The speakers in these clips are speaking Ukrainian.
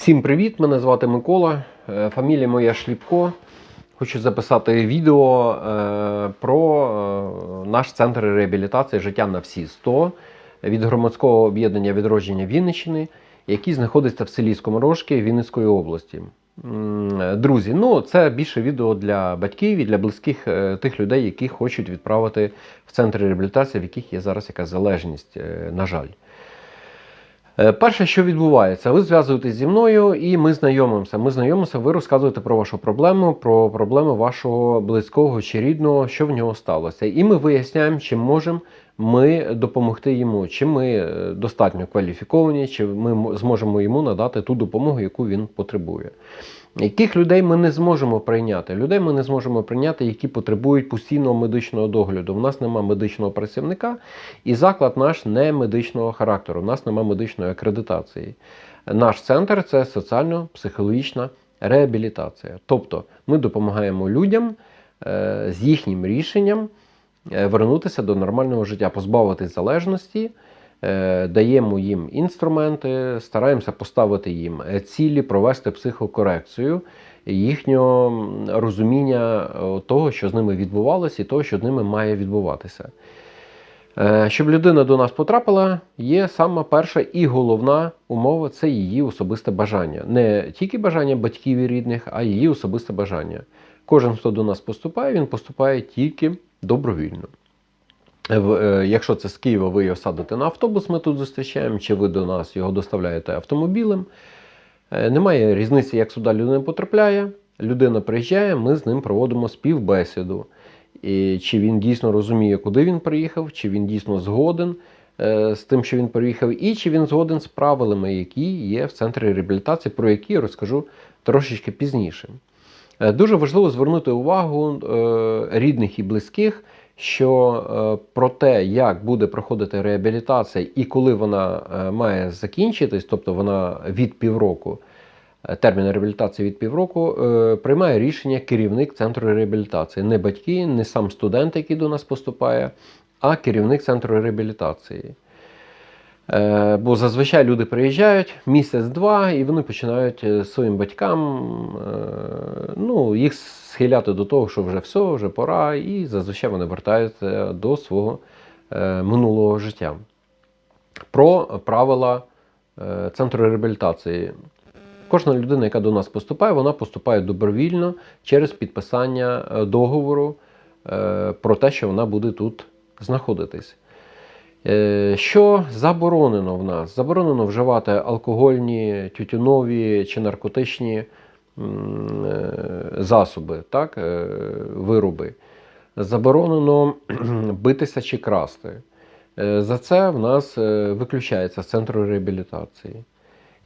Всім привіт! Мене звати Микола, е, фамілія моя Шліпко. Хочу записати відео е, про е, наш центр реабілітації життя на всі 100 від громадського об'єднання відродження Вінниччини, який знаходиться в селі Скоморожки Вінницької області. Друзі, ну це більше відео для батьків і для близьких тих людей, які хочуть відправити в центр реабілітації, в яких є зараз якась залежність, на жаль. Е, Перше, що відбувається, ви зв'язуєтесь зі мною і ми знайомимося. Ми знайомимося, ви розказуєте про вашу проблему, про проблему вашого близького чи рідного, що в нього сталося. І ми виясняємо, чи можемо ми допомогти йому, чи ми е, достатньо кваліфіковані, чи ми зможемо йому надати ту допомогу, яку він потребує. Яких людей ми не зможемо прийняти? Людей ми не зможемо прийняти, які потребують постійного медичного догляду. У нас немає медичного працівника, і заклад наш не медичного характеру. У нас немає медичної акредитації. Наш центр це соціально-психологічна реабілітація. Тобто ми допомагаємо людям е, з їхнім рішенням вернутися до нормального життя, позбавитись залежності. е, Даємо їм інструменти, стараємося поставити їм е, цілі, провести психокорекцію їхнього розуміння е, того, що з ними відбувалося, і того, що з ними має відбуватися. Е, Щоб людина до нас потрапила, є сама перша і головна умова це її особисте бажання. Не тільки бажання батьків і рідних, а її особисте бажання. Кожен, хто до нас поступає, він поступає тільки добровільно. Е, е, Якщо це з Києва, ви його садите на автобус, ми тут зустрічаємо, чи ви до нас його доставляєте автомобілем. Е, Немає різниці, як сюди людина потрапляє. Людина приїжджає, ми з ним проводимо співбесіду. І чи він дійсно розуміє, куди він приїхав, чи він дійсно згоден з тим, що він приїхав, і чи він згоден з правилами, які є в центрі реабілітації, про які я розкажу трошечки пізніше. Е, Дуже важливо звернути увагу е, рідних і близьких, що е, про те, як буде проходити реабілітація і коли вона має закінчитись, тобто вона від півроку, термін реабілітації від півроку, приймає рішення керівник центру реабілітації. Не батьки, не сам студент, який до нас поступає, а керівник центру реабілітації. Е, Бо зазвичай люди приїжджають місяць-два, і вони починають е, своїм батькам е, ну, їх схиляти до того, що вже все, вже пора, і зазвичай вони вертаються до свого минулого життя. Про правила центру реабілітації. Кожна людина, яка до нас поступає, вона поступає добровільно через підписання договору про те, що вона буде тут знаходитись. Е, Що заборонено в нас? Заборонено вживати алкогольні, тютюнові чи наркотичні е, засоби, так, е, вироби. Заборонено битися чи красти. За це в нас виключається з центру реабілітації.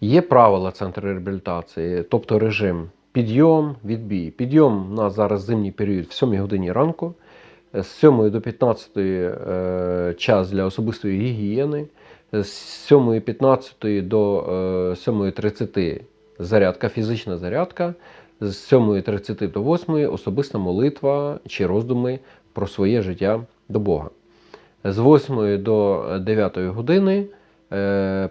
Є правила центру реабілітації, тобто режим підйом, відбій. Підйом у нас зараз зимній період в 7 годині ранку, з 7 до 15 е, час для особистої гігієни, з 7.15 до е, 7.30 зарядка, фізична зарядка, з 7.30 до 8 особиста молитва чи роздуми про своє життя до Бога. З 8 до 9 години е,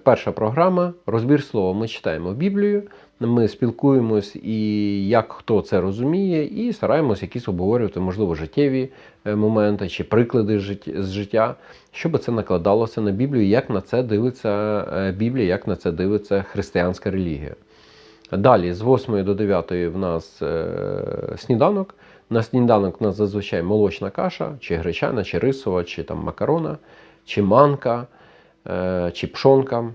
перша програма розбір слова. Ми читаємо Біблію, ми спілкуємось і як хто це розуміє, і стараємось якісь обговорювати, можливо, життєві е, моменти чи приклади з життя, щоб це накладалося на Біблію, як на це дивиться е, Біблія, як на це дивиться християнська релігія. Далі, з 8 до 9 в нас е, сніданок. На сніданок у нас зазвичай молочна каша, чи гречана, чи рисова, чи там макарона, чи манка, е, чи пшонка.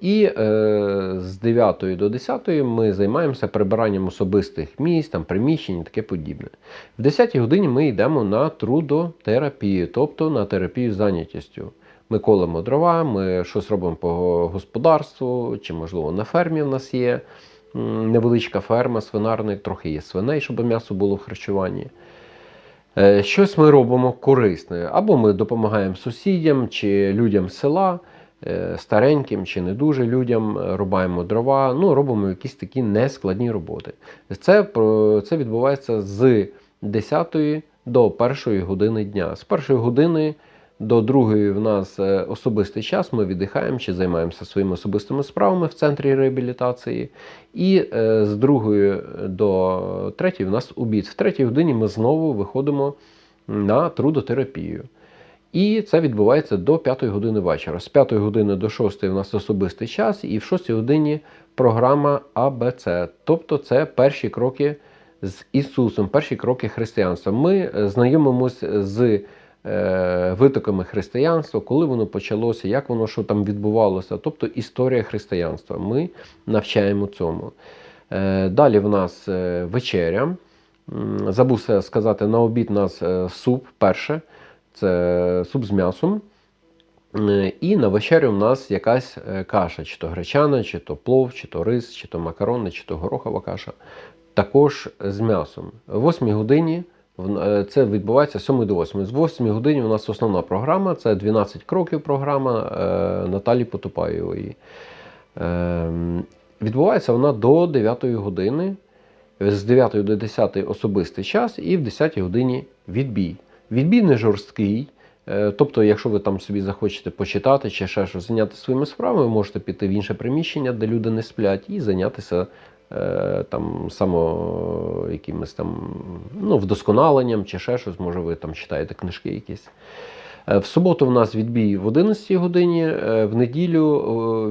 І е, з 9 до 10 ми займаємося прибиранням особистих місць, там, приміщень і таке подібне. В 10 годині ми йдемо на трудотерапію, тобто на терапію зайнятістю. Ми колемо дрова, ми щось робимо по господарству, чи, можливо, на фермі в нас є невеличка ферма, свинарник, трохи є свиней, щоб м'ясо було в харчуванні. Е, Щось ми робимо корисне. Або ми допомагаємо сусідям чи людям села, е, стареньким чи не дуже людям, е, рубаємо дрова, ну, робимо якісь такі нескладні роботи. Це, це відбувається з 10 до 1 години дня. З першої години До другої в нас е, особистий час. Ми віддихаємо чи займаємося своїми особистими справами в центрі реабілітації. І е, з другої до третьої в нас обід. В третій годині ми знову виходимо на трудотерапію. І це відбувається до 5 години вечора. З 5 години до 6 у нас особистий час, і в 6 годині програма АБЦ. Тобто це перші кроки з Ісусом, перші кроки християнства. Ми е, знайомимося з витоками християнства, коли воно почалося, як воно що там відбувалося, тобто історія християнства. Ми навчаємо цьому. Е, далі в нас е, вечеря. Забувся сказати, на обід у нас е, суп перше. Це суп з м'ясом. Е, І на вечерю в нас якась е, каша, чи то гречана, чи то плов, чи то рис, чи то макарони, чи то горохова каша. Також з м'ясом. О 8 годині е, це відбувається з 7 до 8. З 8 годині у нас основна програма це 12 кроків програма е, Наталі Потопаєвої. Е, Відбувається вона до 9 години. З 9 до 10 особистий час і в 10 годині відбій. Відбій не жорсткий. Е, Тобто, якщо ви там собі захочете почитати чи ще щось зайнятися своїми справами, можете піти в інше приміщення, де люди не сплять, і зайнятися е, там само якимось там ну, вдосконаленням чи ще щось. Може, ви там читаєте книжки якісь. Е, В суботу в нас відбій в 11 годині, е, в неділю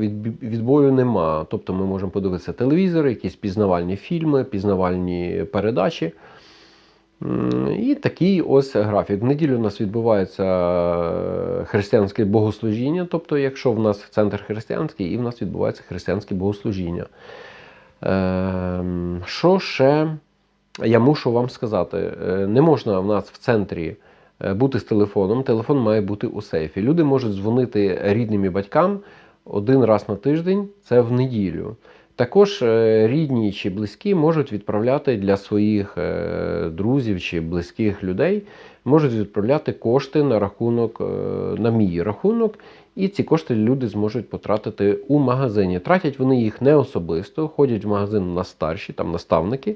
е, відбою нема. Тобто ми можемо подивитися телевізор, якісь пізнавальні фільми, пізнавальні передачі. І такий ось графік. В неділю у нас відбувається е, християнське богослужіння. Тобто, якщо в нас центр християнський, і в нас відбувається християнське богослужіння. Ем, Що ще я мушу вам сказати? Е, Не можна в нас в центрі е, бути з телефоном. Телефон має бути у сейфі. Люди можуть дзвонити рідним і батькам один раз на тиждень, це в неділю. Також е, рідні чи близькі можуть відправляти для своїх е, друзів чи близьких людей, можуть відправляти кошти на рахунок, е, на мій рахунок, і ці кошти люди зможуть потратити у магазині. Тратять вони їх не особисто, ходять в магазин на старші, там наставники.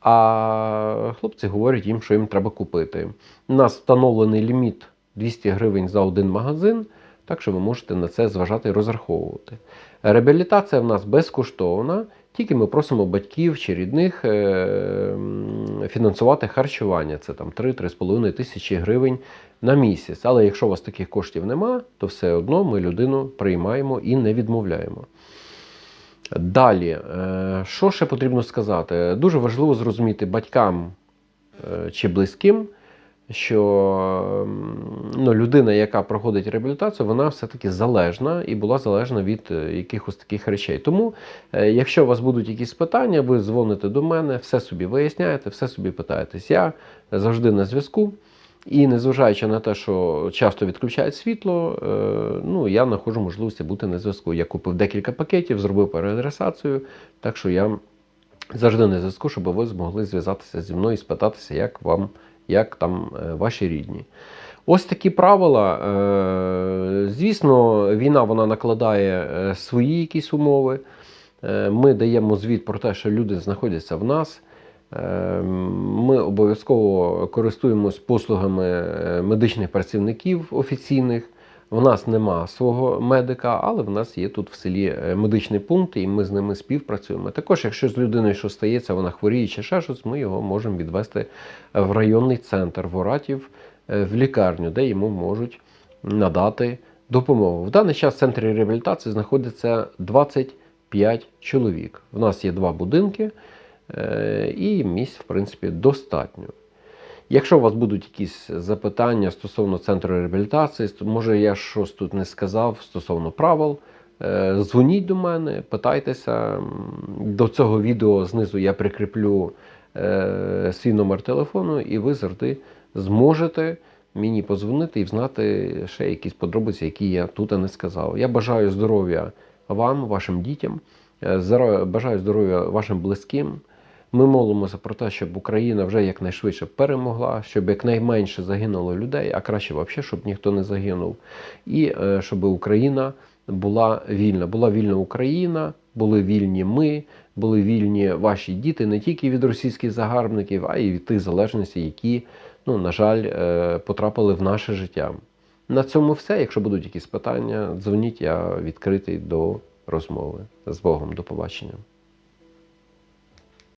А хлопці говорять їм, що їм треба купити. У нас встановлений ліміт 200 гривень за один магазин, так що ви можете на це зважати і розраховувати. Реабілітація в нас безкоштовна, тільки ми просимо батьків чи рідних е, фінансувати харчування. Це там 3-3,5 тисячі гривень на місяць. Але якщо у вас таких коштів нема, то все одно ми людину приймаємо і не відмовляємо. Далі, е, що ще потрібно сказати? Дуже важливо зрозуміти батькам е, чи близьким, що ну, людина, яка проходить реабілітацію, вона все-таки залежна і була залежна від е, якихось таких речей. Тому, е, якщо у вас будуть якісь питання, ви дзвоните до мене, все собі виясняєте, все собі питаєтесь. Я завжди на зв'язку. І незважаючи на те, що часто відключають світло, е, ну я знаходжу можливості бути на зв'язку. Я купив декілька пакетів, зробив переадресацію, так що я завжди на зв'язку, щоб ви змогли зв'язатися зі мною і спитатися, як вам, як там е, ваші рідні. Ось такі правила. Е, Звісно, війна вона накладає е, свої якісь умови. Ми даємо звіт про те, що люди знаходяться в нас. Ми обов'язково користуємось послугами медичних працівників офіційних. У нас нема свого медика, але в нас є тут в селі е, медичний пункт, і ми з ними співпрацюємо. Також, якщо з людиною що стається, вона хворіє чи ще щось, ми його можемо відвести в районний центр Воратів е, в лікарню, де йому можуть надати допомогу. В даний час в центрі реабілітації знаходиться 25 чоловік. У нас є два будинки. Е, І місць, в принципі, достатньо. Якщо у вас будуть якісь запитання стосовно центру реабілітації, то може я щось тут не сказав стосовно правил, е, дзвоніть до мене, питайтеся. До цього відео знизу я прикріплю е, свій номер телефону, і ви завжди зможете мені подзвонити і знати ще якісь подробиці, які я тут не сказав. Я бажаю здоров'я вам, вашим дітям, е, бажаю здоров'я вашим близьким. Ми молимося про те, щоб Україна вже якнайшвидше перемогла, щоб якнайменше загинуло людей, а краще взагалі, щоб ніхто не загинув. І е, щоб Україна була вільна. Була вільна Україна, були вільні ми, були вільні ваші діти не тільки від російських загарбників, а й від тих залежностей, які, ну, на жаль, е, потрапили в наше життя. На цьому все. Якщо будуть якісь питання, дзвоніть, я відкритий до розмови. З Богом, до побачення.